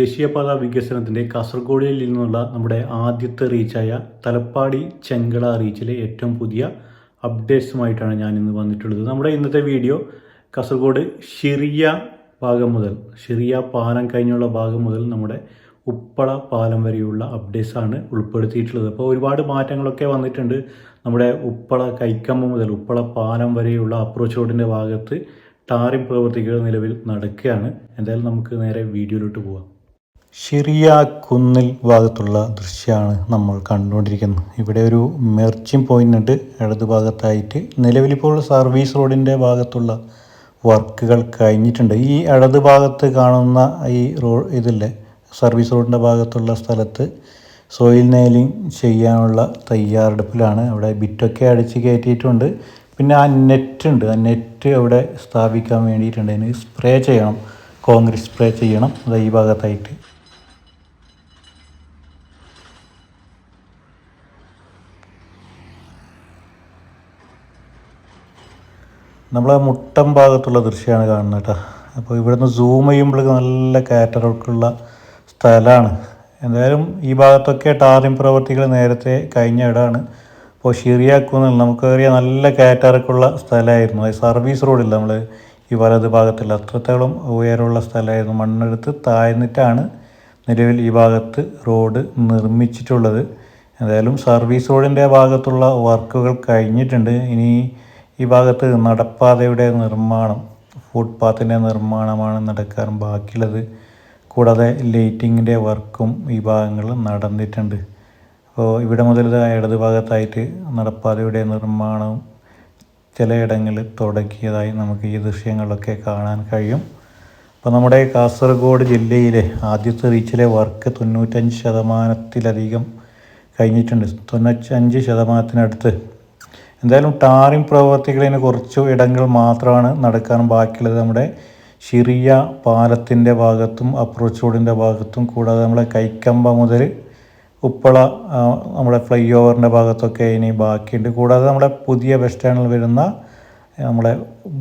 ദേശീയപാത വികസനത്തിന്റെ കാസർഗോഡിൽ നിന്നുള്ള നമ്മുടെ ആദ്യത്തെ റീച്ചായ തലപ്പാടി ചെങ്കള റീച്ചിലെ ഏറ്റവും പുതിയ അപ്ഡേറ്റ്സുമായിട്ടാണ് ഞാൻ ഇന്ന് വന്നിട്ടുള്ളത്. നമ്മുടെ ഇന്നത്തെ വീഡിയോ കാസർഗോഡ് ഷിറിയ ഭാഗം മുതൽ ഷിറിയ പാലം കഴിഞ്ഞുള്ള ഭാഗം മുതൽ നമ്മുടെ ഉപ്പള പാലം വരെയുള്ള അപ്ഡേറ്റ്സ് ആണ് ഉൾപ്പെടുത്തിയിട്ടുള്ളത്. അപ്പോൾ ഒരുപാട് മാറ്റങ്ങളൊക്കെ വന്നിട്ടുണ്ട്. നമ്മുടെ ഉപ്പള കൈക്കമ്പ് മുതൽ ഉപ്പള പാലം വരെയുള്ള അപ്രോച്ച് റോഡിന്റെ ഭാഗത്ത് ടാറിംഗ് പ്രവർത്തികൾ നിലവിൽ നടക്കുകയാണ്. എന്തായാലും നമുക്ക് നേരെ വീഡിയോയിലോട്ട് പോവാം. ഷിറിയ കുന്നിൽ ഭാഗത്തുള്ള ദൃശ്യമാണ് നമ്മൾ കണ്ടുകൊണ്ടിരിക്കുന്നത്. ഇവിടെ ഒരു മെർച്ചിങ് പോയിന്റ് ഉണ്ട്. ഇടതു ഭാഗത്തായിട്ട് നിലവിലിപ്പോൾ സർവീസ് റോഡിന്റെ ഭാഗത്തുള്ള വർക്കുകൾ കഴിഞ്ഞിട്ടുണ്ട്. ഈ ഇടത് ഭാഗത്ത് കാണുന്ന ഈ റോ ഇതില്ലേ സർവീസ് റോഡിന്റെ ഭാഗത്തുള്ള സ്ഥലത്ത് സോയിൽ നെയിലിംഗ് ചെയ്യാനുള്ള തയ്യാറെടുപ്പിലാണ്. അവിടെ ബിറ്റൊക്കെ അടിച്ച് കയറ്റിയിട്ടുണ്ട്. പിന്നെ ആ നെറ്റ് ഉണ്ട്. ആ നെറ്റ് അവിടെ സ്ഥാപിക്കാൻ വേണ്ടിയിട്ടുണ്ട്. അതിന് സ്പ്രേ ചെയ്യണം. കോൺക്രീറ്റ് സ്പ്രേ ചെയ്യണം. അത് ഈ ഭാഗത്തായിട്ട്. നമ്മളെ മുട്ടം ഭാഗത്തുള്ള ദൃശ്യമാണ് കാണുന്നത് കേട്ടോ. അപ്പോൾ ഇവിടുന്ന് സൂം ചെയ്യുമ്പോൾ നല്ല കാറ്ററൊക്കെയുള്ള സ്ഥലമാണ്. എന്തായാലും ഈ ഭാഗത്തൊക്കെ ടാറിംഗ് പ്രവർത്തികൾ നേരത്തെ കഴിഞ്ഞ ഇടമാണ്. അപ്പോൾ ഷിറിയാക്കുന്നില്ല നമുക്കറിയാം നല്ല കാറ്ററൊക്കെയുള്ള സ്ഥലമായിരുന്നു. അത് സർവീസ് റോഡില്ല നമ്മൾ ഈ വലത് ഭാഗത്തുള്ള. അത്രത്തോളം ഉയരമുള്ള സ്ഥലമായിരുന്നു. മണ്ണെടുത്ത് താഴ്ന്നിട്ടാണ് നിലവിൽ ഈ ഭാഗത്ത് റോഡ് നിർമ്മിച്ചിട്ടുള്ളത്. എന്തായാലും സർവീസ് റോഡിന്റെ ഭാഗത്തുള്ള വർക്കുകൾ കഴിഞ്ഞിട്ടുണ്ട്. ഇനി ഈ ഭാഗത്ത് നടപ്പാതയുടെ നിർമ്മാണം ഫുട്പാത്തിന്റെ നിർമ്മാണമാണ് നടക്കാൻ ബാക്കിയുള്ളത്. കൂടാതെ ലൈറ്റിങ്ങിന്റെ വർക്കും ഈ ഭാഗങ്ങളിൽ നടന്നിട്ടുണ്ട്. അപ്പോൾ ഇവിടെ മുതൽ ഇടത് ഭാഗത്തായിട്ട് നടപ്പാതയുടെ നിർമ്മാണവും ചിലയിടങ്ങളിൽ തുടങ്ങിയതായി നമുക്ക് ഈ ദൃശ്യങ്ങളൊക്കെ കാണാൻ കഴിയും. അപ്പോൾ നമ്മുടെ കാസർഗോഡ് ജില്ലയിലെ ആദ്യത്തെ റീച്ചിലെ വർക്ക് തൊണ്ണൂറ്റഞ്ച് ശതമാനത്തിലധികം കഴിഞ്ഞിട്ടുണ്ട്. തൊണ്ണൂറ്റഞ്ച് ശതമാനത്തിനടുത്ത് എന്തായാലും ടാറിംഗ് പ്രവർത്തികളിന് കുറച്ച് ഇടങ്ങൾ മാത്രമാണ് നടക്കാൻ ബാക്കിയുള്ളത്. നമ്മുടെ ഷിറിയ പാലത്തിന്റെ ഭാഗത്തും അപ്രോച്ച് റോഡിന്റെ ഭാഗത്തും കൂടാതെ നമ്മുടെ കൈക്കമ്പ മുതൽ ഉപ്പള നമ്മുടെ ഫ്ലൈ ഓവറിന്റെ ഭാഗത്തൊക്കെ ഇനി ബാക്കിയുണ്ട്. കൂടാതെ നമ്മുടെ പുതിയ ബസ് സ്റ്റാൻഡിൽ വരുന്ന നമ്മുടെ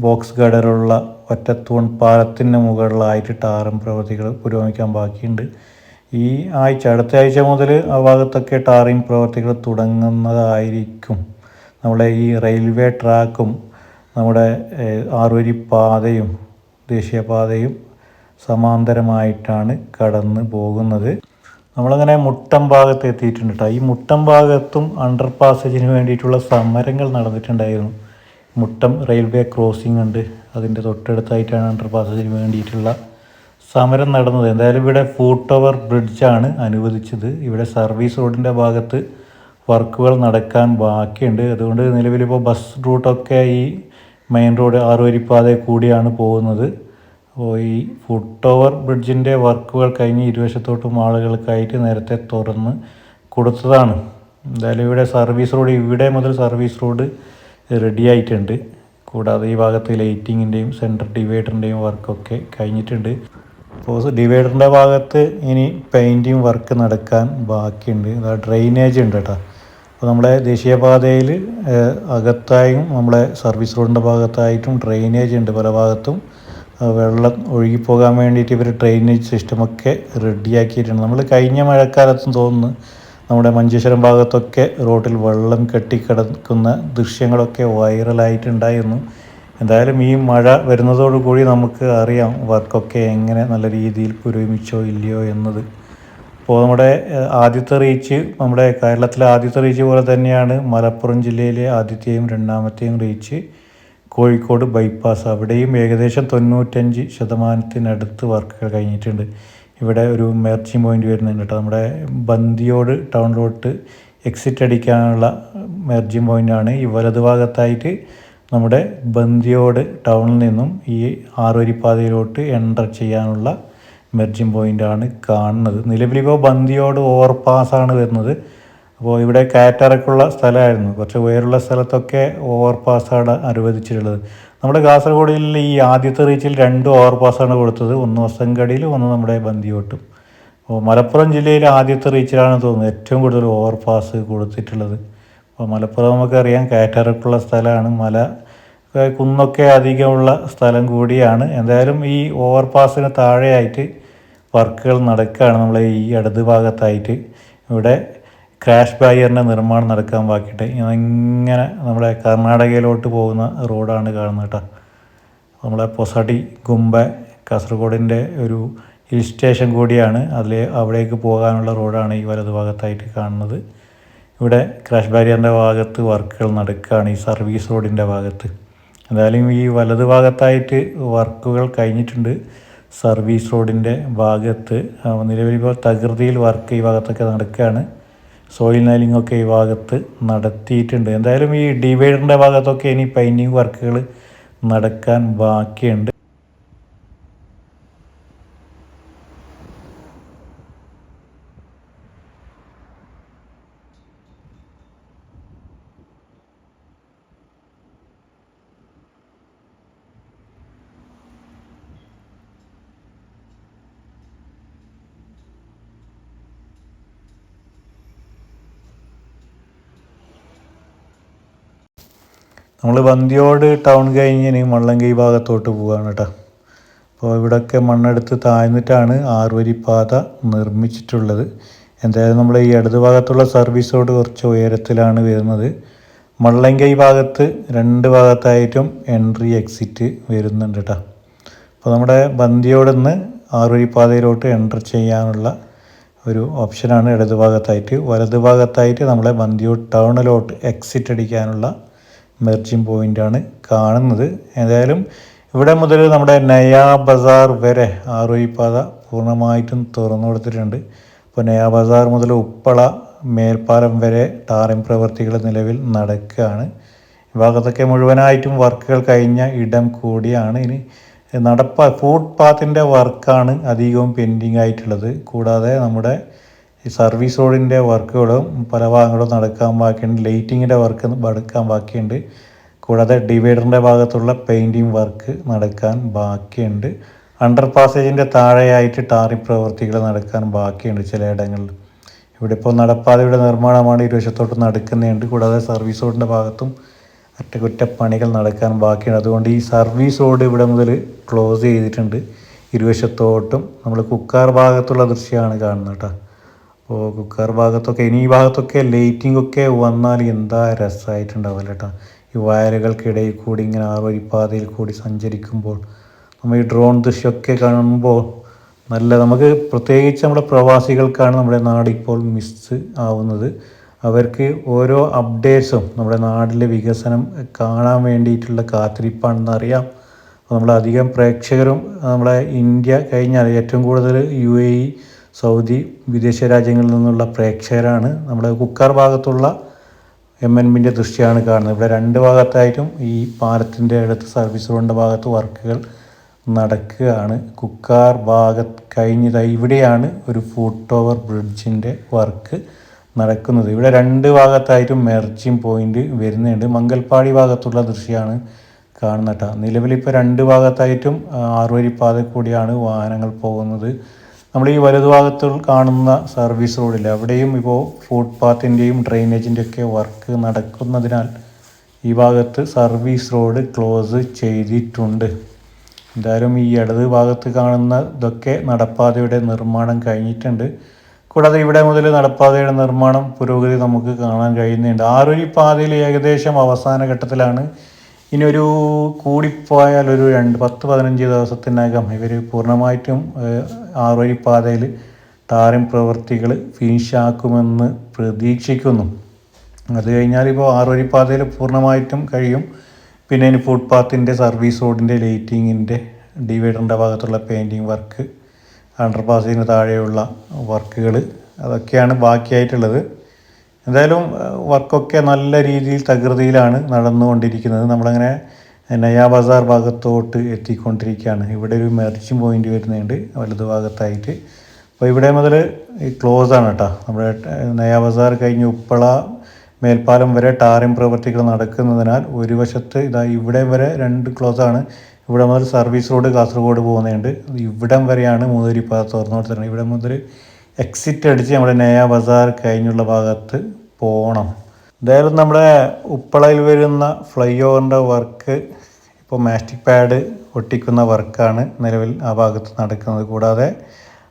ബോക്സ് ഗഡറുള്ള ഒറ്റത്തൂൺ പാലത്തിന് മുകളിലായിട്ട് ടാറും പ്രവൃത്തികൾ പുരോഗമിക്കാൻ ബാക്കിയുണ്ട്. ഈ ആഴ്ച അടുത്ത ആഴ്ച മുതൽ ആ ഭാഗത്തൊക്കെ ടാറിംഗ് പ്രവൃത്തികൾ തുടങ്ങുന്നതായിരിക്കും. നമ്മളെ ഈ റെയിൽവേ ട്രാക്കും നമ്മുടെ ആറുവരി പാതയും ദേശീയപാതയും സമാന്തരമായിട്ടാണ് കടന്ന് പോകുന്നത്. നമ്മളങ്ങനെ മുട്ടം ഭാഗത്ത് എത്തിയിട്ടുണ്ട് കേട്ടോ ഈ മുട്ടം ഭാഗത്തും അണ്ടർ പാസേജിന് വേണ്ടിയിട്ടുള്ള സമരങ്ങൾ നടന്നിട്ടുണ്ടായിരുന്നു. മുട്ടം റെയിൽവേ ക്രോസിംഗ് ഉണ്ട്. അതിന്റെ തൊട്ടടുത്തായിട്ടാണ് അണ്ടർ പാസേജിന് വേണ്ടിയിട്ടുള്ള സമരം നടന്നത്. എന്തായാലും ഇവിടെ ഫൂട്ട് ഓവർ ബ്രിഡ്ജാണ് അനുവദിച്ചത്. ഇവിടെ സർവീസ് റോഡിന്റെ ഭാഗത്ത് വർക്കുകൾ നടക്കാൻ ബാക്കിയുണ്ട്. അതുകൊണ്ട് നിലവിലിപ്പോൾ ബസ് റൂട്ടൊക്കെ ഈ മെയിൻ റോഡ് ആറുവരിപ്പാത കൂടിയാണ് പോകുന്നത്. അപ്പോൾ ഈ ഫുട് ഓവർ ബ്രിഡ്ജിന്റെ വർക്കുകൾ കഴിഞ്ഞ് ഇരുവശത്തോട്ടും ആളുകൾക്കായിട്ട് നേരത്തെ തുറന്ന് കൊടുത്തതാണ്. എന്തായാലും ഇവിടെ സർവീസ് റോഡ് ഇവിടെ മുതൽ സർവീസ് റോഡ് റെഡി ആയിട്ടുണ്ട്. കൂടാതെ ഈ ഭാഗത്ത് ലൈറ്റിങ്ങിന്റെയും സെന്റർ ഡിവൈഡറിന്റെയും വർക്കൊക്കെ കഴിഞ്ഞിട്ടുണ്ട്. അപ്പോൾ ഡിവൈഡറിന്റെ ഭാഗത്ത് ഇനി പെയിന്റിങ് വർക്ക് നടക്കാൻ ബാക്കിയുണ്ട്. ഡ്രെയിനേജ് ഉണ്ട് കേട്ടോ. അപ്പോൾ നമ്മുടെ ദേശീയപാതയിൽ അകത്തായും നമ്മളെ സർവീസ് റോഡിന്റെ ഭാഗത്തായിട്ടും ഡ്രെയിനേജ് ഉണ്ട് പല ഭാഗത്തും. വെള്ളം ഒഴുകിപ്പോകാൻ വേണ്ടിയിട്ട് ഇവർ ഡ്രെയിനേജ് സിസ്റ്റമൊക്കെ റെഡിയാക്കിയിട്ടുണ്ട്. നമ്മൾ കഴിഞ്ഞ മഴക്കാലത്തും തോന്നുന്നു നമ്മുടെ മഞ്ചേശ്വരം ഭാഗത്തൊക്കെ റോഡിൽ വെള്ളം കെട്ടിക്കിടക്കുന്ന ദൃശ്യങ്ങളൊക്കെ വൈറലായിട്ടുണ്ടായിരുന്നു. എന്തായാലും ഈ മഴ വരുന്നതോടുകൂടി നമുക്ക് അറിയാം വർക്കൊക്കെ എങ്ങനെ നല്ല രീതിയിൽ പുരോഗമിച്ചോ ഇല്ലയോ എന്നത്. അപ്പോൾ നമ്മുടെ ആദ്യത്തെ റീച്ച് നമ്മുടെ കേരളത്തിലെ ആദ്യത്തെ റീച്ച് പോലെ തന്നെയാണ് മലപ്പുറം ജില്ലയിലെ ആദ്യത്തെയും രണ്ടാമത്തെയും റീച്ച്. കോഴിക്കോട് ബൈപ്പാസ് അവിടെയും ഏകദേശം തൊണ്ണൂറ്റഞ്ച് ശതമാനത്തിനടുത്ത് വർക്കുകൾ കഴിഞ്ഞിട്ടുണ്ട്. ഇവിടെ ഒരു മെർച്ചിങ് പോയിന്റ് വരുന്നുണ്ട് കേട്ടോ. നമ്മുടെ ബന്തിയോട് ടൗണിലോട്ട് എക്സിറ്റ് അടിക്കാനുള്ള മെർജിങ് പോയിന്റാണ് ഈ വലതു ഭാഗത്തായിട്ട് നമ്മുടെ ബന്തിയോട് ടൗണിൽ നിന്നും ഈ ആറുവരിപ്പാതയിലോട്ട് എന്റർ ചെയ്യാനുള്ള മെർജിങ് പോയിന്റാണ് കാണുന്നത്. നിലവിലിപ്പോൾ ബന്ദിയോട് ഓവർപാസ്സാണ് വരുന്നത്. അപ്പോൾ ഇവിടെ കാറ്ററക്കുള്ള സ്ഥലമായിരുന്നു. കുറച്ച് ഉയരുള്ള സ്ഥലത്തൊക്കെ ഓവർ പാസ്സാണ് അനുവദിച്ചിട്ടുള്ളത്. നമ്മുടെ കാസർഗോഡ് ജില്ലയിൽ ഈ ആദ്യത്തെ റീച്ചിൽ രണ്ട് ഓവർ പാസ്സാണ് കൊടുത്തത്. ഒന്ന് വസങ്കടിയിൽ ഒന്ന് നമ്മുടെ ബന്ദിയോട്ടും. അപ്പോൾ മലപ്പുറം ജില്ലയിൽ ആദ്യത്തെ റീച്ചിലാണ് തോന്നുന്നത്. ഏറ്റവും കൂടുതൽ ഓവർ പാസ് കൊടുത്തിട്ടുള്ളത്. അപ്പോൾ മലപ്പുറം നമുക്കറിയാം ഉള്ള സ്ഥലമാണ്. മല കുന്നൊക്കെ അധികമുള്ള സ്ഥലം കൂടിയാണ്. എന്തായാലും ഈ ഓവർ പാസിന് താഴെയായിട്ട് വർക്കുകൾ നടക്കുകയാണ് നമ്മളെ ഈ ഇടത് ഭാഗത്തായിട്ട്. ഇവിടെ ക്രാഷ് ബാരിയറിന്റെ നിർമ്മാണം നടക്കാൻ ബാക്കിയിട്ട് ഇങ്ങനെ നമ്മുടെ കർണാടകയിലോട്ട് പോകുന്ന റോഡാണ് കാണുന്നത് കേട്ടോ. നമ്മളെ പൊസടി ഗുംബ കാസർഗോഡിന്റെ ഒരു ഹിൽ സ്റ്റേഷൻ കൂടിയാണ് അതിൽ അവിടേക്ക് പോകാനുള്ള റോഡാണ് ഈ വലതു ഭാഗത്തായിട്ട് കാണുന്നത്. ഇവിടെ ക്രാഷ് ബാരിയറിന്റെ ഭാഗത്ത് വർക്കുകൾ നടക്കുകയാണ് ഈ സർവീസ് റോഡിന്റെ ഭാഗത്ത്. എന്തായാലും ഈ വലതു ഭാഗത്തായിട്ട് വർക്കുകൾ കഴിഞ്ഞിട്ടുണ്ട്. സർവീസ് റോഡിന്റെ ഭാഗത്ത് നിലവിലിപ്പോൾ തകൃതിയിൽ വർക്ക് ഈ ഭാഗത്തൊക്കെ നടക്കുകയാണ്. സോയിൽ നൈലിംഗ് ഒക്കെ ഈ ഭാഗത്ത് നടത്തിയിട്ടുണ്ട്. എന്തായാലും ഈ ഡിവൈഡറിന്റെ ഭാഗത്തൊക്കെ ഇനി പെയിന്റിങ് വർക്കുകൾ നടക്കാൻ ബാക്കിയുണ്ട്. നമ്മൾ വന്തിയോട് ടൗൺ കഴിഞ്ഞ് ഇനി മള്ളങ്കൈ ഭാഗത്തോട്ട് പോവുകയാണ് കേട്ടോ അപ്പോൾ ഇവിടെയൊക്കെ മണ്ണെടുത്ത് താഴ്ന്നിട്ടാണ് ആറുവരി പാത നിർമ്മിച്ചിട്ടുള്ളത്. എന്തായാലും നമ്മൾ ഈ ഇടത് ഭാഗത്തുള്ള സർവീസോട് കുറച്ച് ഉയരത്തിലാണ് വരുന്നത്. മള്ളങ്കൈ ഭാഗത്ത് രണ്ട് ഭാഗത്തായിട്ടും എൻട്രി എക്സിറ്റ് വരുന്നുണ്ട് കേട്ടോ അപ്പോൾ നമ്മുടെ ബന്ദിയോട് നിന്ന് ആറുവരി പാതയിലോട്ട് എന്റർ ചെയ്യാനുള്ള ഒരു ഓപ്ഷനാണ് ഇടത് ഭാഗത്തായിട്ട് വലത് ഭാഗത്തായിട്ട് നമ്മളെ ബന്ദിയോട് ടൗണിലോട്ട് എക്സിറ്റ് അടിക്കാനുള്ള മെർജിങ് പോയിന്റാണ് കാണുന്നത്. ഏതായാലും ഇവിടെ മുതൽ നമ്മുടെ നയാ ബസാർ വരെ ആറുവരി പാത പൂർണമായിട്ടും തുറന്നു കൊടുത്തിട്ടുണ്ട്. അപ്പോൾ നയാ ബസാർ മുതൽ ഉപ്പള മേൽപ്പാലം വരെ ടാറിംഗ് പ്രവൃത്തികൾ നിലവിൽ നടക്കുകയാണ്. ഈ ഭാഗത്തൊക്കെ മുഴുവനായിട്ടും വർക്കുകൾ കഴിഞ്ഞ ഇടം കൂടിയാണ്. ഇനി നടപ്പ ഫുട്പാത്തിന്റെ വർക്കാണ് അധികവും പെൻഡിങ് ആയിട്ടുള്ളത്. കൂടാതെ നമ്മുടെ ഈ സർവീസ് റോഡിന്റെ വർക്കുകളും പല ഭാഗങ്ങളും നടക്കാൻ ബാക്കിയുണ്ട്. ലൈറ്റിങ്ങിന്റെ വർക്ക് നടക്കാൻ ബാക്കിയുണ്ട്. കൂടാതെ ഡിവൈഡറിന്റെ ഭാഗത്തുള്ള പെയിന്റിങ് വർക്ക് നടക്കാൻ ബാക്കിയുണ്ട്. അണ്ടർ പാസേജിന്റെ താഴെയായിട്ട് ടാറി പ്രവൃത്തികൾ നടക്കാൻ ബാക്കിയുണ്ട് ചിലയിടങ്ങളിൽ ഇവിടെ ഇപ്പോൾ നടപ്പാതയുടെ നിർമ്മാണമാണ് ഇരുവശത്തോട്ട് നടക്കുന്നുണ്ട് കൂടാതെ സർവീസ് റോഡിന്റെ ഭാഗത്തും അറ്റകുറ്റപ്പണികൾ നടക്കാൻ ബാക്കിയുണ്ട്. അതുകൊണ്ട് ഈ സർവീസ് റോഡ് ഇവിടെ മുതൽ ക്ലോസ് ചെയ്തിട്ടുണ്ട്. ഇരുവശത്തോട്ടും നമ്മൾ കുക്കാർ ഭാഗത്തുള്ള ദൃശ്യമാണ് കാണുന്നത് കേട്ടോ. അപ്പോൾ കുക്കർ ഭാഗത്തൊക്കെ ഇനി ഈ ഭാഗത്തൊക്കെ ലൈറ്റിംഗ് ഒക്കെ വന്നാൽ എന്താ രസമായിട്ടുണ്ടാവില്ല കേട്ടോ ഈ വയലുകൾക്കിടയിൽ കൂടി ഇങ്ങനെ ആറുവരിപ്പാതയിൽ കൂടി സഞ്ചരിക്കുമ്പോൾ നമ്മൾ ഈ ഡ്രോൺ ദൃശ്യമൊക്കെ കാണുമ്പോൾ നല്ല നമുക്ക് പ്രത്യേകിച്ച് നമ്മുടെ പ്രവാസികൾക്കാണ് നമ്മുടെ നാടിപ്പോൾ മിസ് ആവുന്നത്. അവർക്ക് ഓരോ അപ്ഡേറ്റ്സും നമ്മുടെ നാടിലെ വികസനം കാണാൻ വേണ്ടിയിട്ടുള്ള കാത്തിരിപ്പാണെന്ന് അറിയാം. നമ്മളധികം പ്രേക്ഷകരും നമ്മുടെ ഇന്ത്യ കഴിഞ്ഞാൽ ഏറ്റവും കൂടുതൽ യു എ ഇ സൗദി വിദേശ രാജ്യങ്ങളിൽ നിന്നുള്ള പ്രേക്ഷകരാണ്. നമ്മുടെ കുക്കർ ഭാഗത്തുള്ള എം എൻ ബിന്റെ ദൃശ്യമാണ് കാണുന്നത്. ഇവിടെ രണ്ട് ഭാഗത്തായിട്ടും ഈ പാലത്തിന്റെ അടുത്ത് സർവീസ് റോഡിന്റെ ഭാഗത്ത് വർക്കുകൾ നടക്കുകയാണ്. കുക്കാർ ഭാഗത്ത് കഴിഞ്ഞതായി ഇവിടെയാണ് ഒരു ഫുട് ഓവർ ബ്രിഡ്ജിന്റെ വർക്ക് നടക്കുന്നത്. ഇവിടെ രണ്ട് ഭാഗത്തായിട്ടും മെർച്ചിങ് പോയിന്റ് വരുന്നുണ്ട്. മംഗൽപ്പാടി ഭാഗത്തുള്ള ദൃശ്യമാണ് കാണുന്നത് കേട്ടോ. നിലവിലിപ്പോൾ രണ്ട് ഭാഗത്തായിട്ടും ആറുവരിപ്പാത കൂടിയാണ് വാഹനങ്ങൾ പോകുന്നത്. നമ്മൾ ഈ വലതുഭാഗത്ത് കാണുന്ന സർവീസ് റോഡിൽ അവിടെയും ഇപ്പോൾ ഫുട്പാത്തിന്റെയും ഡ്രെയിനേജിന്റെ ഒക്കെ വർക്ക് നടക്കുന്നതിനാൽ ഈ ഭാഗത്ത് സർവീസ് റോഡ് ക്ലോസ് ചെയ്തിട്ടുണ്ട്. എന്തായാലും ഈ ഇടത് ഭാഗത്ത് കാണുന്ന ഇതൊക്കെ നടപ്പാതയുടെ നിർമ്മാണം കഴിഞ്ഞിട്ടുണ്ട്. കൂടാതെ ഇവിടെ മുതൽ നടപ്പാതയുടെ നിർമ്മാണം പുരോഗതി നമുക്ക് കാണാൻ കഴിയുന്നുണ്ട്. ആറൊരു പാതയിൽ ഏകദേശം അവസാന ഘട്ടത്തിലാണ് ഇനി ഒരു കൂടിപ്പോയാൽ ഒരു രണ്ട് പത്ത് പതിനഞ്ച് ദിവസത്തിനകം ഇവർ പൂർണമായിട്ടും ആറുവരിപ്പാതയിൽ താരം പ്രവൃത്തികൾ ഫിനിഷാക്കുമെന്ന് പ്രതീക്ഷിക്കുന്നു. അത് കഴിഞ്ഞാൽ ഇപ്പോൾ ആറുവരിപ്പാതയിൽ പൂർണമായിട്ടും കഴിയും. പിന്നെ ഇനി ഫുട്പാത്തിന്റെ സർവീസ് റോഡിന്റെ ലൈറ്റിങ്ങിന്റെ ഡിവൈഡറിന്റെ ഭാഗത്തുള്ള പെയിന്റിങ് വർക്ക് അണ്ടർപാസിന് താഴെയുള്ള വർക്കുകൾ അതൊക്കെയാണ് ബാക്കിയായിട്ടുള്ളത്. എന്തായാലും വർക്കൊക്കെ നല്ല രീതിയിൽ തകൃതിയിലാണ് നടന്നുകൊണ്ടിരിക്കുന്നത്. നമ്മളങ്ങനെ നയാ ബസാർ ഭാഗത്തോട്ട് എത്തിക്കൊണ്ടിരിക്കുകയാണ്. ഇവിടെ ഒരു മെർച്ചിങ് പോയിന്റ് വരുന്നുണ്ട് വലതു ഭാഗത്തായിട്ട്. അപ്പോൾ ഇവിടെ മുതൽ ക്ലോസ് ആണ് കേട്ടോ നമ്മുടെ നയാ ബസാർ കഴിഞ്ഞ് ഉപ്പള മേൽപ്പാലം വരെ ടാറിംഗ് പ്രവർത്തികൾ നടക്കുന്നതിനാൽ ഒരു വശത്ത് ഇതാ ഇവിടെ വരെ രണ്ട് ക്ലോസ് ആണ്. ഇവിടെ മുതൽ സർവീസ് റോഡ് കാസർഗോഡ് പോകുന്നുണ്ട്. ഇവിടം വരെയാണ് മൂന്നൂരിപ്പാത തുറന്നു കൊടുത്തിട്ടുണ്ട് ഇവിടെ മുതൽ എക്സിറ്റ് അടിച്ച് നമ്മുടെ നയ ബസാർ കഴിഞ്ഞുള്ള ഭാഗത്ത് പോകണം എന്തായാലും നമ്മുടെ ഉപ്പളയിൽ വരുന്ന ഫ്ലൈ ഓവറിന്റെ വർക്ക് ഇപ്പോൾ മാസ്റ്റിക് പാഡ് ഒട്ടിക്കുന്ന വർക്കാണ് നിലവിൽ ആ ഭാഗത്ത് നടക്കുന്നത്. കൂടാതെ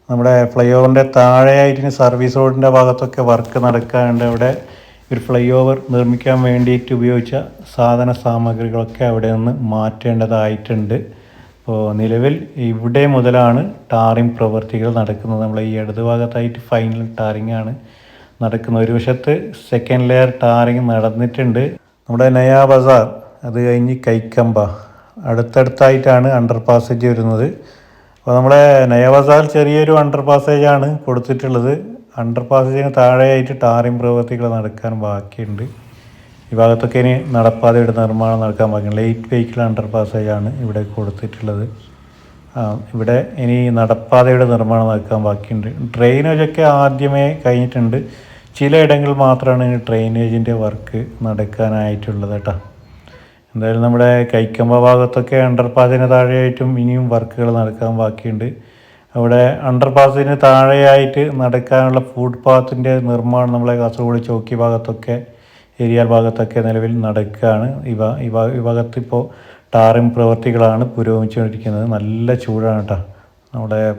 നമ്മുടെ ഫ്ലൈ ഓവറിന്റെ താഴെയായിട്ട് സർവീസ് റോഡിന്റെ ഭാഗത്തൊക്കെ വർക്ക് നടക്കാറുണ്ട് അവിടെ ഒരു ഫ്ലൈ ഓവർ നിർമ്മിക്കാൻ വേണ്ടിയിട്ട് ഉപയോഗിച്ച സാധന സാമഗ്രികളൊക്കെ അവിടെ നിന്ന് മാറ്റേണ്ടതായിട്ടുണ്ട്. അപ്പോൾ നിലവിൽ ഇവിടെ മുതലാണ് ടാറിംഗ് പ്രവൃത്തികൾ നടക്കുന്നത്. നമ്മൾ ഈ ഇടത് ഭാഗത്തായിട്ട് ഫൈനൽ ടാറിംഗ് ആണ് നടക്കുന്നത്. ഒരു വശത്ത് സെക്കൻഡ് ലെയർ ടാറിംഗ് നടന്നിട്ടുണ്ട്. നമ്മുടെ നയാ ബസാർ അത് കഴിഞ്ഞ് കൈക്കമ്പ അടുത്തടുത്തായിട്ടാണ് അണ്ടർ പാസേജ് വരുന്നത്. അപ്പോൾ നമ്മുടെ നയാ ബസാർ ചെറിയൊരു അണ്ടർ പാസേജാണ് കൊടുത്തിട്ടുള്ളത്. അണ്ടർ പാസേജിന് താഴെയായിട്ട് ടാറിംഗ് പ്രവൃത്തികൾ നടക്കാൻ ബാക്കിയുണ്ട്. ഈ ഭാഗത്തൊക്കെ ഇനി നടപ്പാതയുടെ നിർമ്മാണം നടക്കാൻ പറ്റും ലൈറ്റ് വെഹിക്കിൾ അണ്ടർ പാസേജ് ആണ് ഇവിടെ കൊടുത്തിട്ടുള്ളത്. ഇവിടെ ഇനി നടപ്പാതയുടെ നിർമ്മാണം നടക്കാൻ ബാക്കിയുണ്ട്. ഡ്രെയിനേജൊക്കെ ആദ്യമേ കഴിഞ്ഞിട്ടുണ്ട്. ചിലയിടങ്ങളിൽ മാത്രമാണ് ഇനി ഡ്രെയിനേജിന്റെ വർക്ക് നടക്കാനായിട്ടുള്ളത് കേട്ടോ എന്തായാലും നമ്മുടെ കൈക്കമ്പ ഭാഗത്തൊക്കെ അണ്ടർപാസിന് താഴെയായിട്ടും ഇനിയും വർക്കുകൾ നടക്കാൻ ബാക്കിയുണ്ട്. അവിടെ അണ്ടർപാസിന് താഴെയായിട്ട് നടക്കാനുള്ള ഫുട്പാത്തിന്റെ നിർമ്മാണം നമ്മളെ കാസർഗോഡ് ചോക്കി ഭാഗത്തൊക്കെ ഏരിയ ഭാഗത്തൊക്കെ നിലവിൽ നടക്കുകയാണ്. ഇവ ഭാ- ഈ ഭാഗത്ത് ഇപ്പോൾ ടാറിംഗ് പ്രവൃത്തികളാണ് പുരോഗമിച്ചുകൊണ്ടിരിക്കുന്നത്. നല്ല ചൂടാണ് കേട്ടോ നമ്മുടെ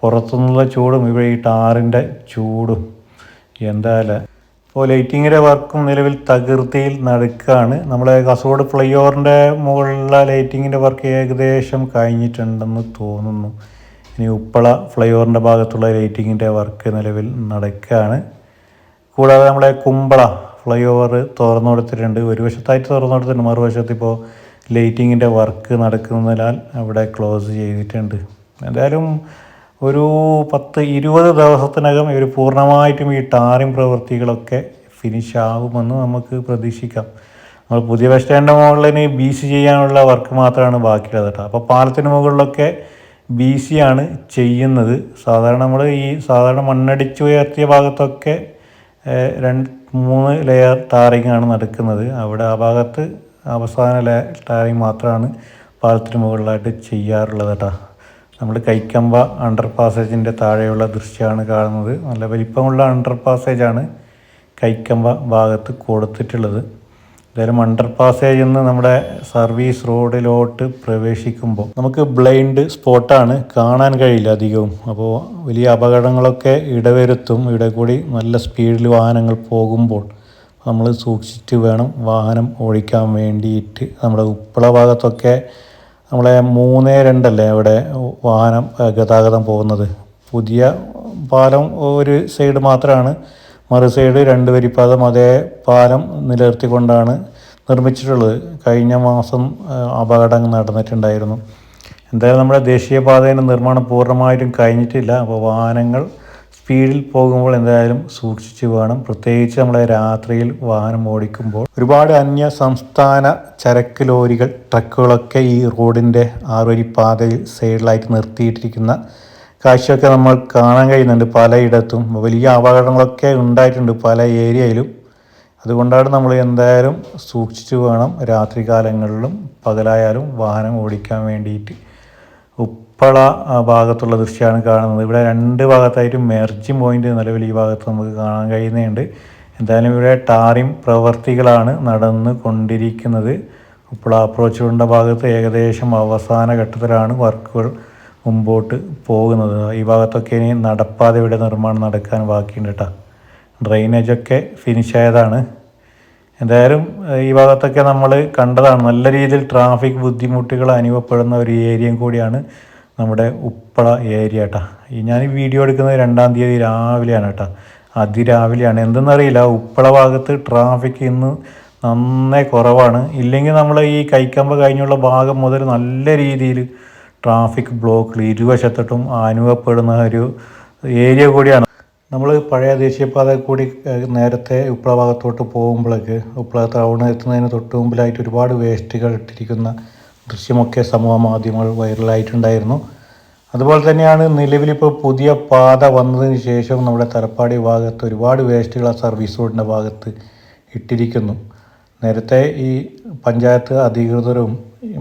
പുറത്തുനിന്നുള്ള ചൂടും ഇവിടെ ഈ ടാറിന്റെ ചൂടും. എന്തായാലും ഇപ്പോൾ ലൈറ്റിങ്ങിന്റെ വർക്കും നിലവിൽ തകൃതിയിൽ നടക്കുകയാണ്. നമ്മളെ കാസർഗോഡ് ഫ്ലൈ ഓവറിന്റെ മുകളിലുള്ള ലൈറ്റിങ്ങിന്റെ വർക്ക് ഏകദേശം കഴിഞ്ഞിട്ടുണ്ടെന്ന് തോന്നുന്നു. ഇനി ഉപ്പള ഫ്ലൈ ഓവറിന്റെ ഭാഗത്തുള്ള ലൈറ്റിങ്ങിന്റെ വർക്ക് നിലവിൽ നടക്കുകയാണ്. കൂടാതെ നമ്മുടെ കുമ്പള ഫ്ലൈ ഓവർ തുറന്നു കൊടുത്തിട്ടുണ്ട്. ഒരു വശത്തായിട്ട് തുറന്നു കൊടുത്തിട്ടുണ്ട്. മറുവശത്ത് ഇപ്പോൾ ലൈറ്റിങ്ങിന്റെ വർക്ക് നടക്കുന്നതിനാൽ അവിടെ ക്ലോസ് ചെയ്തിട്ടുണ്ട്. എന്തായാലും ഒരു പത്ത് ഇരുപത് ദിവസത്തിനകം ഇവർ പൂർണമായിട്ടും ഈ ടാറിംഗ് പ്രവൃത്തികളൊക്കെ ഫിനിഷ് ആകുമെന്ന് നമുക്ക് പ്രതീക്ഷിക്കാം. നമ്മൾ പുതിയ ബസ് സ്റ്റാൻഡിന്റെ മുകളിൽ ഇനി ബി സി ചെയ്യാനുള്ള വർക്ക് മാത്രമാണ് ബാക്കിയുള്ളത് കേട്ടോ. അപ്പോൾ പാലത്തിന് മുകളിലൊക്കെ ബി സി ആണ് ചെയ്യുന്നത്. സാധാരണ നമ്മൾ ഈ സാധാരണ മണ്ണടിച്ച് ഉയർത്തിയ ഭാഗത്തൊക്കെ രണ്ട് മൂന്ന് ലെയർ ടാറിംഗ് ആണ് നടക്കുന്നത്. അവിടെ ആ ഭാഗത്ത് അവസാന ലെയർ ടാറിങ് മാത്രമാണ് പാലത്തിന് മുകളിലായിട്ട് ചെയ്യാറുള്ളത് കേട്ടോ നമ്മൾ കൈക്കമ്പ അണ്ടർ പാസേജിന്റെ താഴെയുള്ള ദൃശ്യമാണ് കാണുന്നത്. നല്ല വലിപ്പമുള്ള അണ്ടർ പാസേജാണ് കൈക്കമ്പ ഭാഗത്ത് കൊടുത്തിട്ടുള്ളത്. എന്തായാലും അണ്ടർ പാസേജ് നമ്മുടെ സർവീസ് റോഡിലോട്ട് പ്രവേശിക്കുമ്പോൾ നമുക്ക് ബ്ലൈൻഡ് സ്പോട്ടാണ് കാണാൻ കഴിയില്ല അധികവും. അപ്പോൾ വലിയ അപകടങ്ങളൊക്കെ ഇടവരുത്തും. ഇവിടെ കൂടി നല്ല സ്പീഡിൽ വാഹനങ്ങൾ പോകുമ്പോൾ നമ്മൾ സൂക്ഷിച്ച് വേണം വാഹനം ഓടിക്കാൻ വേണ്ടിയിട്ട്. നമ്മുടെ ഉപ്പള ഭാഗത്തൊക്കെ നമ്മളെ മൂന്ന് രണ്ടല്ലേ അവിടെ വാഹനം ഗതാഗതം പോകുന്നത്. പുതിയ പാലം ഒരു സൈഡ് മാത്രമാണ് മറു സൈഡ് രണ്ട് വരിപ്പാതം അതേ പാലം നിലനിർത്തിക്കൊണ്ടാണ് നിർമ്മിച്ചിട്ടുള്ളത്. കഴിഞ്ഞ മാസം അപകടം നടന്നിട്ടുണ്ടായിരുന്നു. എന്തായാലും നമ്മുടെ ദേശീയപാതയുടെ നിർമ്മാണം പൂർണമായിട്ടും കഴിഞ്ഞിട്ടില്ല. അപ്പോൾ വാഹനങ്ങൾ സ്പീഡിൽ പോകുമ്പോൾ എന്തായാലും സൂക്ഷിച്ച് വേണം. പ്രത്യേകിച്ച് നമ്മളെ രാത്രിയിൽ വാഹനം ഓടിക്കുമ്പോൾ ഒരുപാട് അന്യ സംസ്ഥാന ചരക്ക് ലോറികൾ ട്രക്കുകളൊക്കെ ഈ റോഡിന്റെ ആറുവരി പാതയിൽ സൈഡിലായിട്ട് നിർത്തിയിട്ടിരിക്കുന്ന കാഴ്ചയൊക്കെ നമ്മൾ കാണാൻ കഴിയുന്നുണ്ട് പലയിടത്തും. വലിയ അപകടങ്ങളൊക്കെ ഉണ്ടായിട്ടുണ്ട് പല ഏരിയയിലും. അതുകൊണ്ടാണ് നമ്മൾ എന്തായാലും സൂക്ഷിച്ചു വേണം രാത്രി കാലങ്ങളിലും പകലായാലും വാഹനം ഓടിക്കാൻ വേണ്ടിയിട്ട്. ഉപ്പള ഭാഗത്തുള്ള ദൃശ്യമാണ് കാണുന്നത്. ഇവിടെ രണ്ട് ഭാഗത്തായിട്ട് മെർജിങ് പോയിന്റ് നിലവിൽ ഈ ഭാഗത്ത് നമുക്ക് കാണാൻ കഴിയുന്നുണ്ട്. എന്തായാലും ഇവിടെ ടാറിംഗ് പ്രവർത്തികളാണ് നടന്നു കൊണ്ടിരിക്കുന്നത്. ഉപ്പള അപ്രോച്ച് റോഡിന്റെ ഭാഗത്ത് ഏകദേശം അവസാന ഘട്ടത്തിലാണ് വർക്കുകൾ മുമ്പോട്ട് പോകുന്നത്. ഈ ഭാഗത്തൊക്കെ ഇനി നടപ്പാതയുടെ നിർമ്മാണം നടക്കാൻ ബാക്കിയുണ്ട് കേട്ടോ ഡ്രെയിനേജൊക്കെ ഫിനിഷ് ആയതാണ്. എന്തായാലും ഈ ഭാഗത്തൊക്കെ നമ്മൾ കണ്ടതാണ് നല്ല രീതിയിൽ ട്രാഫിക് ബുദ്ധിമുട്ടുകൾ അനുഭവപ്പെടുന്ന ഒരു ഏരിയയും കൂടിയാണ് നമ്മുടെ ഉപ്പള ഏരിയ കേട്ടോ ഈ ഞാൻ വീഡിയോ എടുക്കുന്നത് രണ്ടാം തീയതി രാവിലെയാണ് കേട്ടോ അതിരാവിലെയാണ്. എന്തെന്നറിയില്ല ഉപ്പള ഭാഗത്ത് ട്രാഫിക് ഇന്ന് നന്നേ കുറവാണ്. ഇല്ലെങ്കിൽ നമ്മൾ ഈ കൈക്കമ്പ കഴിഞ്ഞുള്ള ഭാഗം മുതൽ നല്ല രീതിയിൽ ട്രാഫിക് ബ്ലോക്കിൽ ഇരുവശത്തോട്ടും അനുഭവപ്പെടുന്ന ഒരു ഏരിയ കൂടിയാണ്. നമ്മൾ പഴയ ദേശീയപാത കൂടി നേരത്തെ ഉപ്പള ഭാഗത്തോട്ട് പോകുമ്പോഴേക്ക് ഉപ്പള ടൗൺ എത്തുന്നതിന് തൊട്ട് മുമ്പിലായിട്ട് ഒരുപാട് വേസ്റ്റുകൾ ഇട്ടിരിക്കുന്ന ദൃശ്യമൊക്കെ സമൂഹ മാധ്യമങ്ങൾ വൈറലായിട്ടുണ്ടായിരുന്നു. അതുപോലെ തന്നെയാണ് നിലവിലിപ്പോൾ പുതിയ പാത വന്നതിന് ശേഷം നമ്മുടെ തലപ്പാടി ഭാഗത്ത് ഒരുപാട് വേസ്റ്റുകൾ ആ സർവീസ് റോഡിന്റെ ഭാഗത്ത് ഇട്ടിരിക്കുന്നു. നേരത്തെ ഈ പഞ്ചായത്ത് അധികൃതരും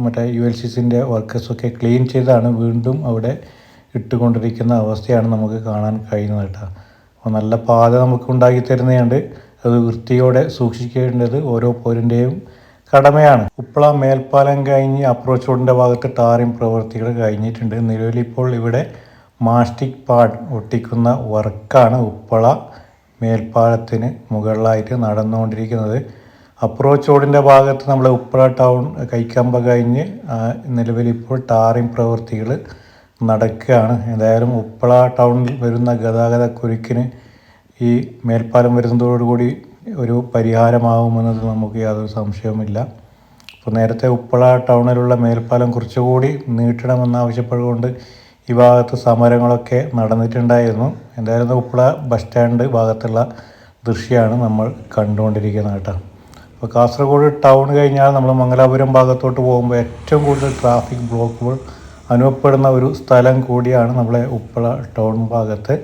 മറ്റേ യു എൽ സി സിന്റെ വർക്കേഴ്സൊക്കെ ക്ലീൻ ചെയ്താണ് വീണ്ടും അവിടെ ഇട്ടുകൊണ്ടിരിക്കുന്ന അവസ്ഥയാണ് നമുക്ക് കാണാൻ കഴിയുന്നത് കേട്ടോ. അപ്പോൾ നല്ല പാത നമുക്ക് ഉണ്ടാക്കി തരുന്നതുകൊണ്ട് അത് വൃത്തിയോടെ സൂക്ഷിക്കേണ്ടത് ഓരോ പൗരന്റെയും കടമയാണ്. ഉപ്പള മേൽപ്പാലം കഴിഞ്ഞ് അപ്രോച്ച് റോഡിന്റെ ഭാഗത്ത് ടാറിംഗ് പ്രവൃത്തികൾ കഴിഞ്ഞിട്ടുണ്ട്. നിലവിലിപ്പോൾ ഇവിടെ മാസ്റ്റിക് പാഡ് ഒട്ടിക്കുന്ന വർക്കാണ് ഉപ്പള മേൽപ്പാലത്തിന് മുകളിലായിട്ട് നടന്നുകൊണ്ടിരിക്കുന്നത്. അപ്രോച്ച് റോഡിന്റെ ഭാഗത്ത് നമ്മൾ ഉപ്പള ടൗൺ കൈക്കമ്പ കഴിഞ്ഞ് നിലവിലിപ്പോൾ ടാറിങ് പ്രവൃത്തികൾ നടക്കുകയാണ്. എന്തായാലും ഉപ്പള ടൗണിൽ വരുന്ന ഗതാഗത കുരുക്കിന് ഈ മേൽപ്പാലം വരുന്നതോടുകൂടി ഒരു പരിഹാരമാകുമെന്നത് നമുക്ക് യാതൊരു സംശയവുമില്ല. അപ്പോൾ നേരത്തെ ഉപ്പള ടൗണിലുള്ള മേൽപ്പാലം കുറച്ചുകൂടി നീട്ടണമെന്നാവശ്യപ്പെട്ടുകൊണ്ട് ഈ ഭാഗത്ത് സമരങ്ങളൊക്കെ നടന്നിട്ടുണ്ടായിരുന്നു. എന്തായാലും ഉപ്പള ബസ് സ്റ്റാൻഡ് ഭാഗത്തുള്ള ദൃശ്യമാണ് നമ്മൾ കണ്ടുകൊണ്ടിരിക്കുന്നത് കേട്ടോ. അപ്പോൾ കാസർഗോഡ് ടൗൺ കഴിഞ്ഞാൽ നമ്മൾ മംഗലാപുരം ഭാഗത്തോട്ട് പോകുമ്പോൾ ഏറ്റവും കൂടുതൽ ട്രാഫിക് ബ്ലോക്കുകൾ അനുഭവപ്പെടുന്ന ഒരു സ്ഥലം കൂടിയാണ് നമ്മളെ ഉപ്പള ടൗൺ ഭാഗത്ത്.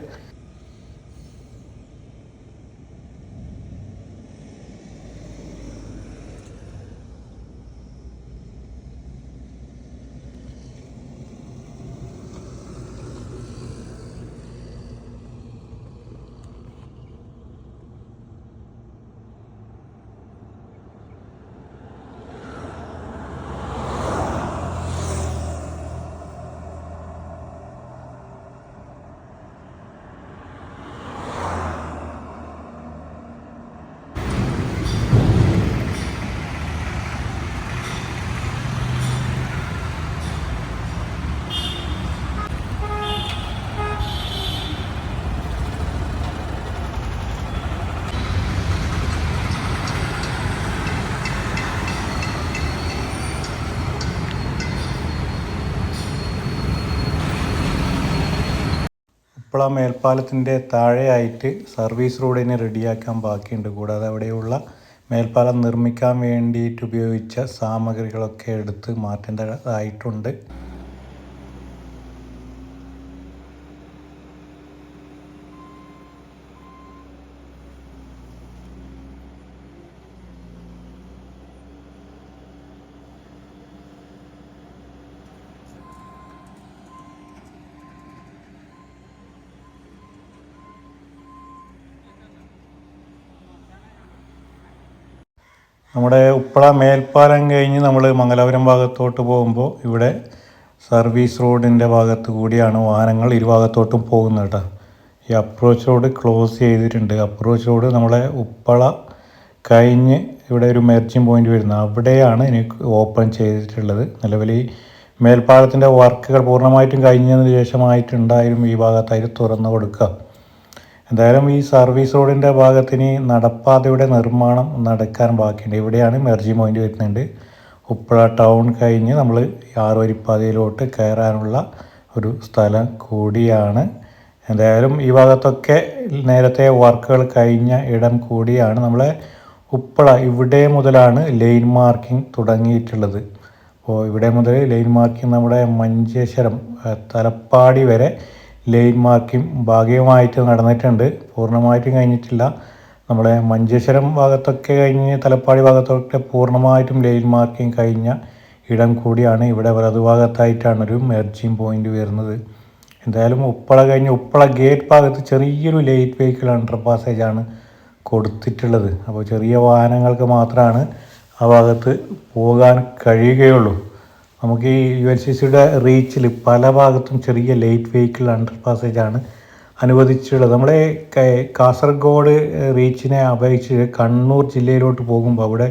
ഇപ്പോൾ ആ മേൽപ്പാലത്തിന്റെ താഴെയായിട്ട് സർവീസ് റോഡിനെ റെഡിയാക്കാൻ ബാക്കിയുണ്ട്. കൂടാതെ അവിടെയുള്ള മേൽപ്പാലം നിർമ്മിക്കാൻ വേണ്ടിയിട്ട് ഉപയോഗിച്ച സാമഗ്രികളൊക്കെ എടുത്ത് മാറ്റേണ്ടതായിട്ടുണ്ട്. നമ്മുടെ ഉപ്പള മേൽപ്പാലം കഴിഞ്ഞ് നമ്മൾ മംഗലാപുരം ഭാഗത്തോട്ട് പോകുമ്പോൾ ഇവിടെ സർവീസ് റോഡിന്റെ ഭാഗത്ത് കൂടിയാണ് വാഹനങ്ങൾ ഇരുഭാഗത്തോട്ടും പോകുന്നത് കേട്ടോ. ഈ അപ്രോച്ച് റോഡ് ക്ലോസ് ചെയ്തിട്ടുണ്ട്. അപ്രോച്ച് റോഡ് നമ്മളെ ഉപ്പള കഴിഞ്ഞ് ഇവിടെ ഒരു മെർജിങ് പോയിന്റ് വരുന്നത് അവിടെയാണ് എനിക്ക് ഓപ്പൺ ചെയ്തിട്ടുള്ളത്. നിലവിൽ ഈ മേൽപ്പാലത്തിന്റെ വർക്കുകൾ പൂർണമായിട്ടും കഴിഞ്ഞതിന് ശേഷമായിട്ടുണ്ടായാലും ഈ ഭാഗത്തായിട്ട് തുറന്നു കൊടുക്കുക എന്തായാലും ഈ സർവീസ് റോഡിന്റെ ഭാഗത്തിന് നടപ്പാതയുടെ നിർമ്മാണം നടക്കാൻ ബാക്കിയുണ്ട്. ഇവിടെയാണ് മെർജി പോയിന്റ് വരുന്നുണ്ട്. ഉപ്പള ടൗൺ കഴിഞ്ഞ് നമ്മൾ ആറുവരിപ്പാതയിലോട്ട് കയറാനുള്ള ഒരു സ്ഥലം കൂടിയാണ്. എന്തായാലും ഈ ഭാഗത്തൊക്കെ നേരത്തെ വർക്കുകൾ കഴിഞ്ഞ ഇടം കൂടിയാണ്. നമ്മളെ ഉപ്പള ഇവിടെ മുതലാണ് ലൈൻ മാർക്കിംഗ് തുടങ്ങിയിട്ടുള്ളത്. അപ്പോൾ ഇവിടെ മുതൽ ലൈൻ മാർക്കിംഗ് നമ്മുടെ മഞ്ചേശ്വരം തലപ്പാടി വരെ ലൈൻ മാർക്കിംഗ് ഭാഗികമായിട്ട് നടന്നിട്ടുണ്ട്. പൂർണമായിട്ടും കഴിഞ്ഞിട്ടില്ല. നമ്മുടെ മഞ്ചേശ്വരം ഭാഗത്തൊക്കെ കഴിഞ്ഞ് തലപ്പാടി ഭാഗത്തൊക്കെ പൂർണമായിട്ടും ലൈൻ മാർക്കിംഗ് കഴിഞ്ഞ ഇടം കൂടിയാണ്. ഇവിടെ വലതുഭാഗത്തായിട്ടാണ് ഒരു മെർജിങ് പോയിന്റ് വരുന്നത്. എന്തായാലും ഉപ്പള കഴിഞ്ഞ് ഉപ്പള ഗേറ്റ് ഭാഗത്ത് ചെറിയൊരു ലൈറ്റ് വെഹിക്കിൾ അണ്ടർ പാസേജാണ് കൊടുത്തിട്ടുള്ളത്. അപ്പോൾ ചെറിയ വാഹനങ്ങൾക്ക് മാത്രമാണ് ആ ഭാഗത്ത് പോകാൻ കഴിയുകയുള്ളൂ. നമുക്ക് ഈ യു എൽ സി സിയുടെ റീച്ചിൽ പല ഭാഗത്തും ചെറിയ ലൈറ്റ് വെഹിക്കിൾ അണ്ടർ പാസേജാണ് അനുവദിച്ചിട്ടുള്ളത്. നമ്മുടെ കാസർഗോഡ് റീച്ചിനെ അപേക്ഷിച്ച് കണ്ണൂർ ജില്ലയിലോട്ട് പോകുമ്പോൾ അവിടെ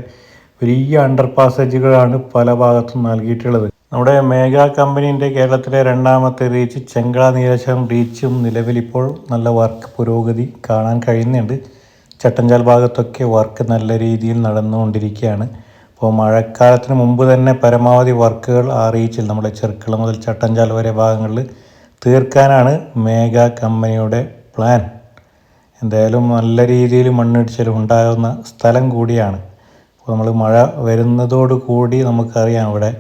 വലിയ അണ്ടർ പാസേജുകളാണ് പല ഭാഗത്തും നൽകിയിട്ടുള്ളത്. നമ്മുടെ മേഘ കമ്പനീന്റെ കേരളത്തിലെ രണ്ടാമത്തെ റീച്ച് ചെങ്കള നീലശം റീച്ചും നിലവിലിപ്പോൾ നല്ല വർക്ക് പുരോഗതി കാണാൻ കഴിയുന്നുണ്ട്. ചട്ടഞ്ചാൽ ഭാഗത്തൊക്കെ വർക്ക് നല്ല രീതിയിൽ നടന്നുകൊണ്ടിരിക്കുകയാണ്. അപ്പോൾ മഴക്കാലത്തിന് മുമ്പ് തന്നെ പരമാവധി വർക്കുകൾ ആ നമ്മുടെ ചെറുക്കള മുതൽ ചട്ടഞ്ചാൽ വരെ ഭാഗങ്ങളിൽ തീർക്കാനാണ് മേഘ കമ്പനിയുടെ പ്ലാൻ. എന്തായാലും നല്ല രീതിയിൽ മണ്ണിടിച്ചിൽ ഉണ്ടാകുന്ന സ്ഥലം കൂടിയാണ്. അപ്പോൾ നമ്മൾ മഴ വരുന്നതോട് കൂടി നമുക്കറിയാം അവിടെ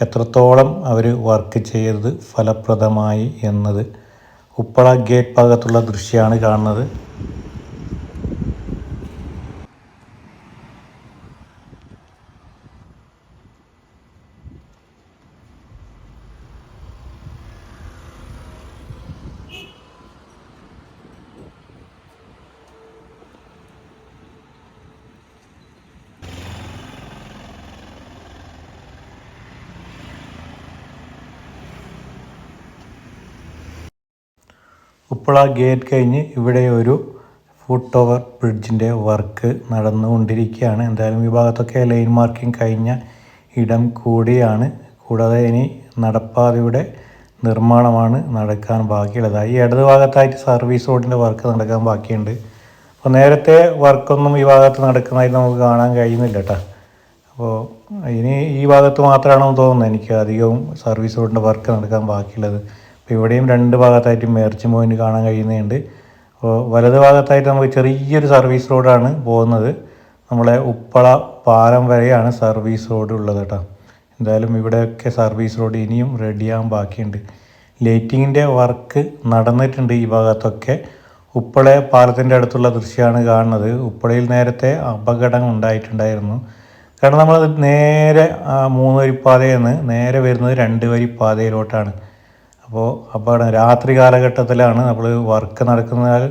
എത്രത്തോളം അവർ വർക്ക് ചെയ്തത് ഫലപ്രദമായി എന്നത്. ഉപ്പള ഗേറ്റ് ഭാഗത്തുള്ള ദൃശ്യമാണ് കാണുന്നത്. ഉപ്പള ഗേറ്റ് കഴിഞ്ഞ് ഇവിടെ ഒരു ഫുട് ഓവർ ബ്രിഡ്ജിന്റെ വർക്ക് നടന്നുകൊണ്ടിരിക്കുകയാണ്. എന്തായാലും ഈ ഭാഗത്തൊക്കെ ലൈൻ മാർക്കിംഗ് കഴിഞ്ഞ ഇടം കൂടിയാണ്. കൂടാതെ ഇനി നടപ്പാതയുടെ നിർമ്മാണമാണ് നടക്കാൻ ബാക്കിയുള്ളത്. ഈ ഇടത് ഭാഗത്തായിട്ട് സർവീസ് റോഡിന്റെ വർക്ക് നടക്കാൻ ബാക്കിയുണ്ട്. അപ്പോൾ നേരത്തെ വർക്കൊന്നും ഈ ഭാഗത്ത് നടക്കുന്നതായിട്ട് നമുക്ക് കാണാൻ കഴിയുന്നില്ല കേട്ടോ അപ്പോൾ ഇനി ഈ ഭാഗത്ത് മാത്രമാണെന്ന് തോന്നുന്നത് എനിക്ക് അധികവും സർവീസ് റോഡിന്റെ വർക്ക് നടക്കാൻ ബാക്കിയുള്ളത്. അപ്പോൾ ഇവിടെയും രണ്ട് ഭാഗത്തായിട്ട് മേർച്ച് പോയിന്റ് കാണാൻ കഴിയുന്നുണ്ട്. അപ്പോൾ വലത് ഭാഗത്തായിട്ട് നമുക്ക് ചെറിയൊരു സർവീസ് റോഡാണ് പോകുന്നത്. നമ്മളെ ഉപ്പള പാലം വരെയാണ് സർവീസ് റോഡ് ഉള്ളത് കേട്ടോ. എന്തായാലും ഇവിടെയൊക്കെ സർവീസ് റോഡ് ഇനിയും റെഡിയാകാൻ ബാക്കിയുണ്ട്. ലൈറ്റിങ്ങിന്റെ വർക്ക് നടന്നിട്ടുണ്ട് ഈ ഭാഗത്തൊക്കെ. ഉപ്പള പാലത്തിന്റെ അടുത്തുള്ള ദൃശ്യമാണ് കാണുന്നത്. ഉപ്പളയിൽ നേരത്തെ അപകടം ഉണ്ടായിട്ടുണ്ടായിരുന്നു. കാരണം നമ്മൾ നേരെ മൂന്ന് വരി പാതയിൽ നിന്ന് നേരെ വരുന്നത് രണ്ട് വരി പാതയിലോട്ടാണ് അപ്പോൾ അപ്പോൾ രാത്രി കാലഘട്ടത്തിലാണ് നമ്മൾ വർക്ക് നടക്കുന്നതിനാൽ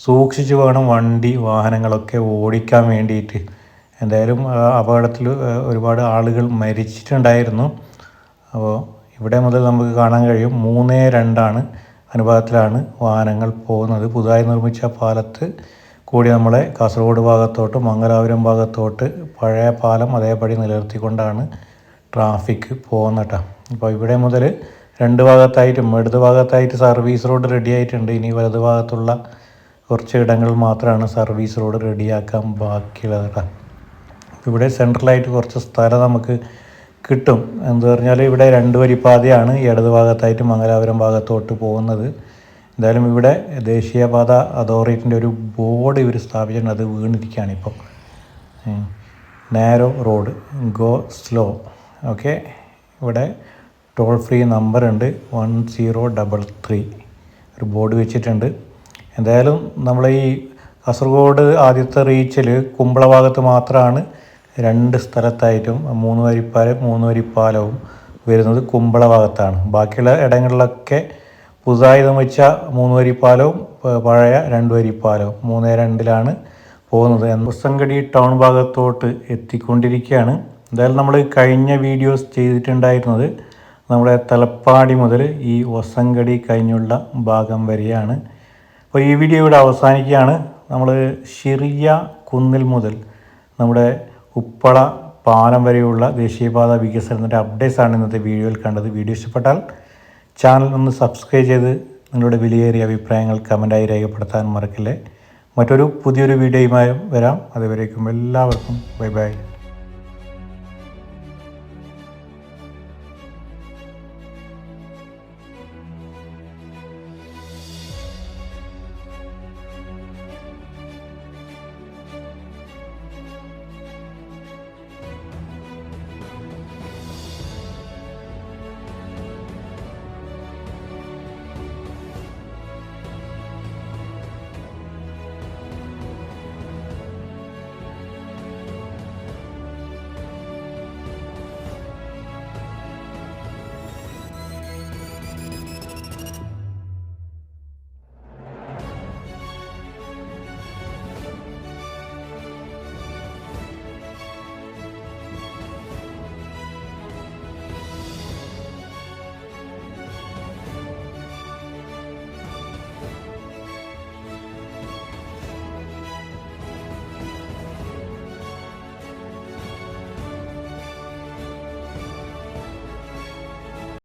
സൂക്ഷിച്ച് വേണം വണ്ടി വാഹനങ്ങളൊക്കെ ഓടിക്കാൻ വേണ്ടിയിട്ട് എന്തായാലും അപകടത്തിൽ ഒരുപാട് ആളുകൾ മരിച്ചിട്ടുണ്ടായിരുന്നു. അപ്പോൾ ഇവിടെ മുതൽ നമുക്ക് കാണാൻ കഴിയും മൂന്ന് രണ്ടാണ് അനുപാതത്തിലാണ് വാഹനങ്ങൾ പോകുന്നത്. പുതുതായി നിർമ്മിച്ച പാലത്ത് കൂടി നമ്മളെ കാസർഗോഡ് ഭാഗത്തോട്ട് മംഗലാപുരം ഭാഗത്തോട്ട് പഴയ പാലം അതേപടി നിലനിർത്തിക്കൊണ്ടാണ് ട്രാഫിക് പോകുന്നട്ടോ അപ്പോൾ ഇവിടെ മുതൽ രണ്ട് ഭാഗത്തായിട്ടും ഇടത് ഭാഗത്തായിട്ട് സർവീസ് റോഡ് റെഡി ആയിട്ടുണ്ട്. ഇനി വലത് ഭാഗത്തുള്ള കുറച്ച് ഇടങ്ങൾ മാത്രമാണ് സർവീസ് റോഡ് റെഡിയാക്കാൻ ബാക്കിയുള്ളത്. കേട്ടോ ഇവിടെ സെൻട്രലായിട്ട് കുറച്ച് സ്ഥലം നമുക്ക് കിട്ടും. എന്ന് പറഞ്ഞാൽ ഇവിടെ രണ്ട് വരി പാതയാണ് ഈ ഇടത് ഭാഗത്തായിട്ട് മംഗലാപുരം ഭാഗത്തോട്ട് പോകുന്നത്. എന്തായാലും ഇവിടെ ദേശീയപാത അതോറിറ്റിന്റെ ഒരു ബോർഡ് ഇവർ സ്ഥാപിച്ചിട്ടുണ്ട്. അത് വീണിരിക്കുകയാണ് ഇപ്പോൾ. Narrow road. Go slow. Okay. ഇവിടെ ടോൾ ഫ്രീ നമ്പർ ഉണ്ട് വൺ സീറോ ഡബിൾ ത്രീ ഒരു ബോർഡ് വെച്ചിട്ടുണ്ട്. എന്തായാലും നമ്മൾ ഈ കാസർഗോഡ് ആദ്യത്തെ റീച്ചിൽ കുമ്പള ഭാഗത്ത് മാത്രമാണ് രണ്ട് സ്ഥലത്തായിട്ടും മൂന്ന് വരിപ്പാലം മൂന്ന് വരിപ്പാലവും വരുന്നത് കുമ്പള ഭാഗത്താണ് ബാക്കിയുള്ള ഇടങ്ങളിലൊക്കെ പുതുതായി നിർമ്മിച്ച മൂന്ന് വരിപ്പാലവും പഴയ രണ്ട് വരിപ്പാലവും മൂന്ന് രണ്ടിലാണ് പോകുന്നത്. മുസങ്കടി ടൗൺ ഭാഗത്തോട്ട് എത്തിക്കൊണ്ടിരിക്കുകയാണ്. എന്തായാലും നമ്മൾ കഴിഞ്ഞ വീഡിയോസ് ചെയ്തിട്ടുണ്ടായിരുന്നത് നമ്മുടെ തലപ്പാടി മുതൽ ഈ ഒസങ്കടി കഴിഞ്ഞുള്ള ഭാഗം വരെയാണ്. അപ്പോൾ ഈ വീഡിയോ ഇവിടെ അവസാനിക്കുകയാണ്. നമ്മൾ ഷിറിയ കുന്നിൽ മുതൽ നമ്മുടെ ഉപ്പള പാലം വരെയുള്ള ദേശീയപാത വികസനത്തിന്റെ അപ്ഡേറ്റ്സ് ആണ് ഇന്നത്തെ വീഡിയോയിൽ കണ്ടത്. വീഡിയോ ഇഷ്ടപ്പെട്ടാൽ ചാനൽ ഒന്ന് സബ്സ്ക്രൈബ് ചെയ്ത് നിങ്ങളുടെ വിലയേറിയ അഭിപ്രായങ്ങൾ കമന്റായി രേഖപ്പെടുത്താൻ മറക്കില്ലേ. മറ്റൊരു പുതിയൊരു വീഡിയോയുമായി വരാം. അതുവരേക്കും എല്ലാവർക്കും ബൈ ബൈ